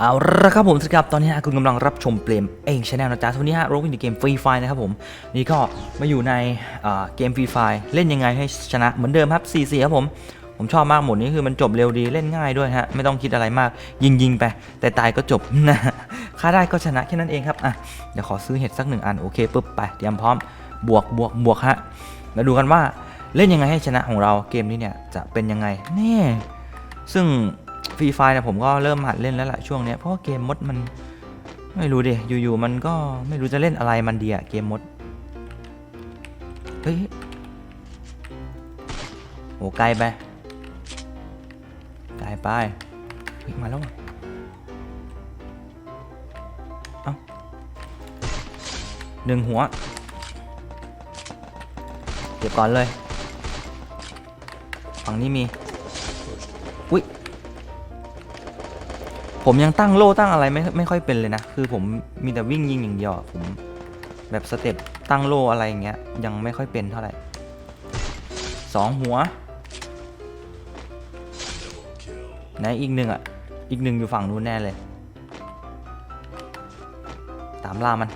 เอาละครับผมสวัสดีครับ ตอนนี้คุณกำลังรับชมเปลมเองชาแนลนะจ๊ะวันนี้ฮะโรบินเกมฟรีไฟนะครับผม นี่ก็มาอยู่ในเกมฟรีไฟเล่นยังไงให้ชนะเหมือนเดิมครับ 4 4 ครับผม ผมชอบมากหมดนี้คือมันจบเร็วดีเล่นง่ายด้วยฮะ ไม่ต้องคิดอะไรมาก ยิงยิงๆไป แต่ตายก็จบนะฆ่าได้ก็ชนะแค่นั้นเองครับ อะ เดี๋ยวขอซื้อเห็ดสักหนึ่งอัน โอเคปุ๊บไปเตรียมพร้อมบวกบวกบวกฮะมาดูกันว่าเล่นยังไงให้ชนะของเราเกมนี้เนี่ยจะเป็นยังไงแน่ซึ่ง ฟรีไฟเนี่ยผมก็เริ่มหัดเล่นแล้วแหละช่วงเนี้ยเพราะว่าเกมมดมันไม่รู้ดิอยู่ๆมันก็ไม่รู้จะเล่นอะไรมันดีอะเกมมดเฮ้ยโหไกลไปไกลไปเฮ้ยมาแล้วเอ้าหนึ่งหัวเก็บก่อนเลย ฝั่งนี้มี อุ้ย ผมยังตั้งโล่ตั้งอะไรไม่ไม่ค่อยเป็นเลยนะ คือผมมีแต่วิ่งยิงอย่างเดียวผมแบบสเต็ปตั้งโล่อะไรอย่างเงี้ยยังไม่ค่อยเป็นเท่าไหร่สองหัวไหนอีกหนึ่งอะ อีกหนึ่งอยู่ฝั่งนู้นแน่เลย ตามล่ามัน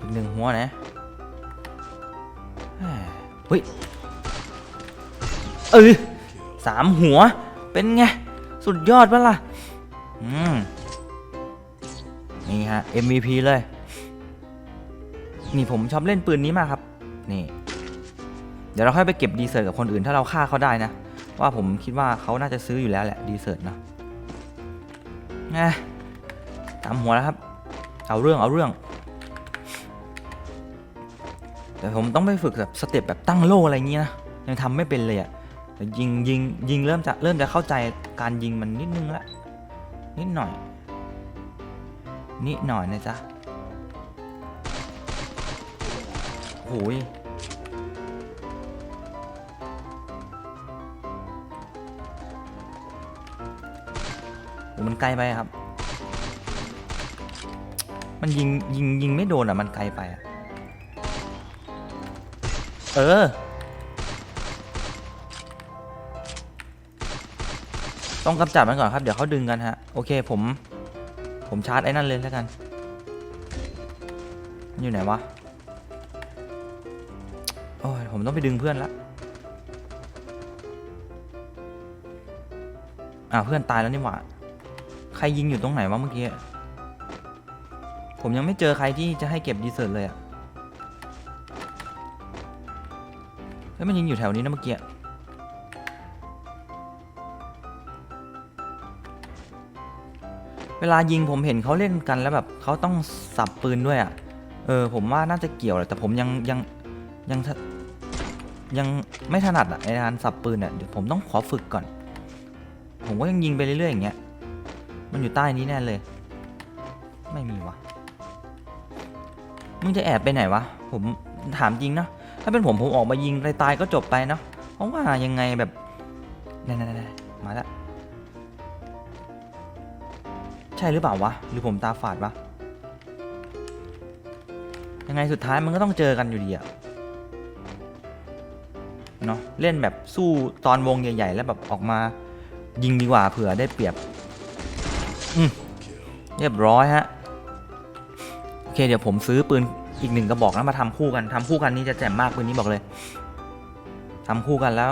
อีกหนึ่งหัวนะเฮ้ยเออสามหัวเป็นไง สุดยอดปะล่ะ อืม นี่ฮะ MVP เลย นี่ผมชอบเล่นปืนนี้มากครับ นี่ เดี๋ยวเราค่อยไปเก็บดีเซิร์ตกับคนอื่นถ้าเราฆ่าเขาได้นะ ว่าผมคิดว่าเขาน่าจะซื้ออยู่แล้วแหละดีเซิร์ตเนาะนะตามหัวแล้วครับ เอาเรื่องเอาเรื่อง แต่ผมต้องไปฝึกแบบสเต็ปแบบตั้งโล่อะไรอย่างงี้นะยังทำไม่เป็นเลยอะแต่ยิงยิงยิงเริ่มจะเริ่มจะเข้าใจการยิงมันนิดนึงละ นิดหน่อย นิดหน่อยนะจ๊ะโอ้ยมันไกลไปครับ มันยิงยิงยิงไม่โดนอะ มันไกลไปอะ เออ ต้องกำจัดมันก่อนครับ เดี๋ยวเขาดึงกันฮะ โอเคผม ผมชาร์จไอ้นั่นเลยแล้วกัน อยู่ไหนวะ โอ้ยผมต้องไปดึงเพื่อนละอ่าเพื่อนตายแล้วนี่หว่า ใครยิงอยู่ตรงไหนวะเมื่อกี้ ผมยังไม่เจอใครที่จะให้เก็บดีเซิร์ตเลยอะเฮ้ยมันยิงอยู่แถวนี้นะเมื่อกี้ เวลายิงผมเห็นเขาเล่นกันแล้วแบบเขาต้องสับปืนด้วยอะ่ะ เออ ผมว่าน่าจะเกี่ยวแหละแต่ผมยังยังยังยังไม่ถนัดอะ่ะในการสับปืนอะ่ะเดี๋ยวผมต้องขอฝึกก่อน ผมก็ยังยิงไปเรื่อยๆอย่างเงี้ย มันอยู่ใต้นี้แน่เลย ไม่มีวะมึงจะแอบไปไหนวะ ผมถามจริงนะ ถ้าเป็นผมผมออกมายิงตายๆก็จบไปเนาะเพราะว่ายังไงแบบนั่นๆๆๆมาแล้ว ใช่หรือเปล่าวะ หรือผมตาฝาดวะ ยังไงสุดท้ายมันก็ต้องเจอกันอยู่ดีอะเนาะเล่นแบบสู้ตอนวงใหญ่ ๆ แล้วแบบออกมายิงดีกว่าเผื่อได้เปรียบอืมเรียบร้อยฮะ โอเคเดี๋ยวผมซื้อปืนอีกหนึ่งกระบอกแล้วมาทำคู่กันทำคู่กันนี่จะแจ่มมากปืนนี้บอกเลยทำคู่กันแล้ว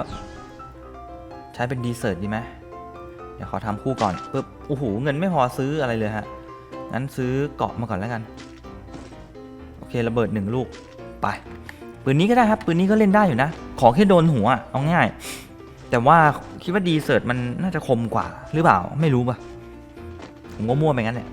ใช้เป็นดีเซอร์ตดีไหม เดี๋ยวขอทำคู่ก่อนปึ๊บโอ้โหเงินไม่พอซื้ออะไรเลยฮะงั้นซื้อเกาะมาก่อนแล้วกัน โอเคระเบิดหนึ่งลูกไปปืนนี้ก็ได้ครับปืนนี้ก็เล่นได้อยู่นะ ขอแค่โดนหัวเอาง่าย แต่ว่าคิดว่าดีเซิร์ตมันน่าจะคมกว่าหรือเปล่าไม่รู้ป่ะผมก็มั่วไปงั้นแหละ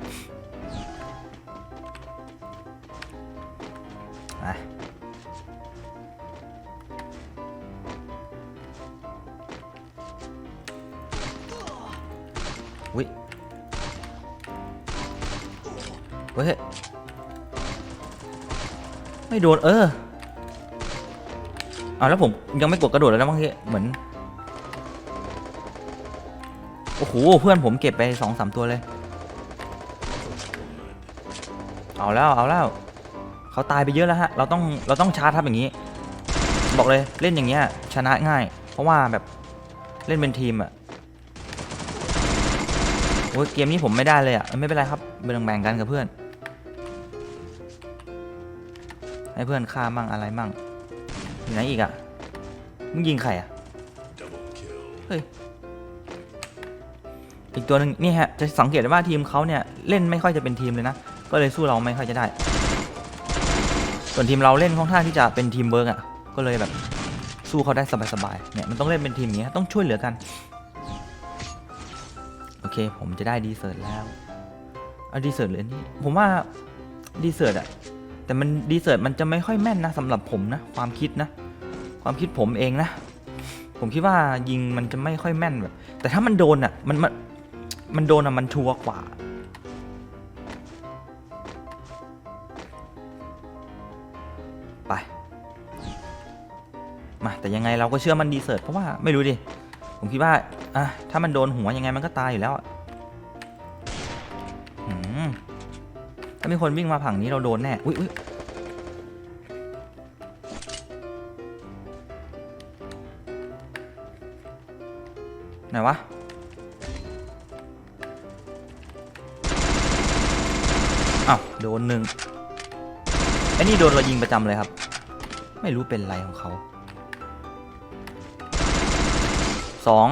อุ้ยเฮ้ยไม่โดนเออเอาแล้วผมยังไม่กดกระโดดเลยนะเมื่อกี้เหมือนโอ้โหเพื่อนผมเก็บไปสองสามตัวเลย เอาแล้วเอาแล้วเขาตายไปเยอะแล้วฮะเราต้องเราต้องชาร์จทับอย่างนี้ บอกเลยเล่นอย่างเงี้ยชนะง่าย เพราะว่าแบบเล่นเป็นทีมอะ โอ้ยเกมนี้ผมไม่ได้เลยอะไม่เป็นไรครับแบ่งแบ่งกันกับเพื่อน ให้เพื่อนฆ่ามั่งอะไรมั่งอยู่ไหนอีกอะมึงยิงใครอะเฮ้ยอีกตัวหนึ่งนี่ฮะจะสังเกตได้ว่าทีมเขาเนี่ยเล่นไม่ค่อยจะเป็นทีมเลยนะก็เลยสู้เราไม่ค่อยจะได้ ส่วนทีมเราเล่นค่อนข้างที่จะเป็นทีมเวิร์กอะก็เลยแบบสู้เขาได้สบายๆเนี่ยมันต้องเล่นเป็นทีมอย่างเงี้ยต้องช่วยเหลือกัน เค ผมจะได้ดีเซิร์ตแล้วเอาดีเซิร์ตเลยนี่ผมว่าดีเซิร์ตอะแต่มันดีเซิร์ตมันจะไม่ค่อยแม่นนะสำหรับผมนะ ความคิดนะ ความคิดผมเองนะ ผมคิดว่ายิงมันจะไม่ค่อยแม่นแบบ แต่ถ้ามันโดนอะมันมันมันโดนอะมันชัวร์กว่าไปมาแต่ยังไงเราก็เชื่อมันดีเซิร์ตเพราะว่าไม่รู้ดิ ผมคิดว่า อะถ้ามันโดนหัวยังไงมันก็ตายอยู่แล้วอืมถ้ามีคนวิ่งมาผังนี้เราโดนแน่อุ้ยอุ้ยไหนวะอ้าวโดนหนึ่งไอ้นี่โดนเรายิงประจำเลยครับ ไม่รู้เป็นไรของเขาสอง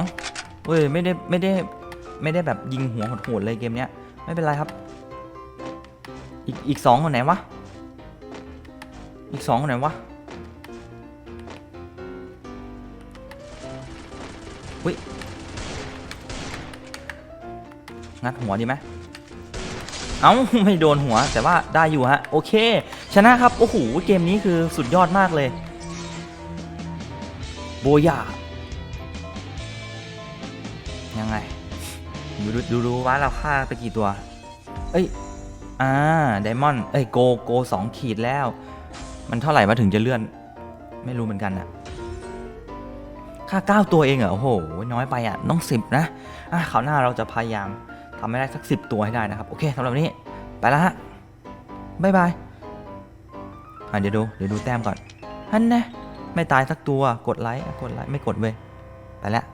เว้ยไม่ได้ไม่ได้ไม่ได้แบบยิงหัวโหดๆเลยเกมเนี้ยไม่เป็นไรครับ อีกอีกสองคนไหนวะอีกสองคนไหนวะอุ้ยงัดหัวดีไหมเอ้าไม่โดนหัวแต่ว่าได้อยู่ฮะโอเค ชนะครับ โอ้โห เกมนี้คือสุดยอดมากเลย โบยา ยังไง ดูดูดูดูว่าเราฆ่าไปกี่ตัว เอ้ย อ่าไดมอนด์เอ้ยโกโกสองขีดแล้ว มันเท่าไหร่มาถึงจะเลื่อน ไม่รู้เหมือนกันอะค่าเก้าตัวเองเหรอโอ้โห น้อยไปอะต้องสิบนะอะคราวหน้าเราจะพยายามทำให้ได้สักสิบตัวให้ได้นะครับ โอเคสำหรับนี้ ไปแล้วฮะบายบายอะเดี๋ยวดูเดี๋ยวดูแต้มก่อนฮันนะไม่ตายสักตัวกดไลค์กดไลค์ไม่กดเว้ยไปแล้ว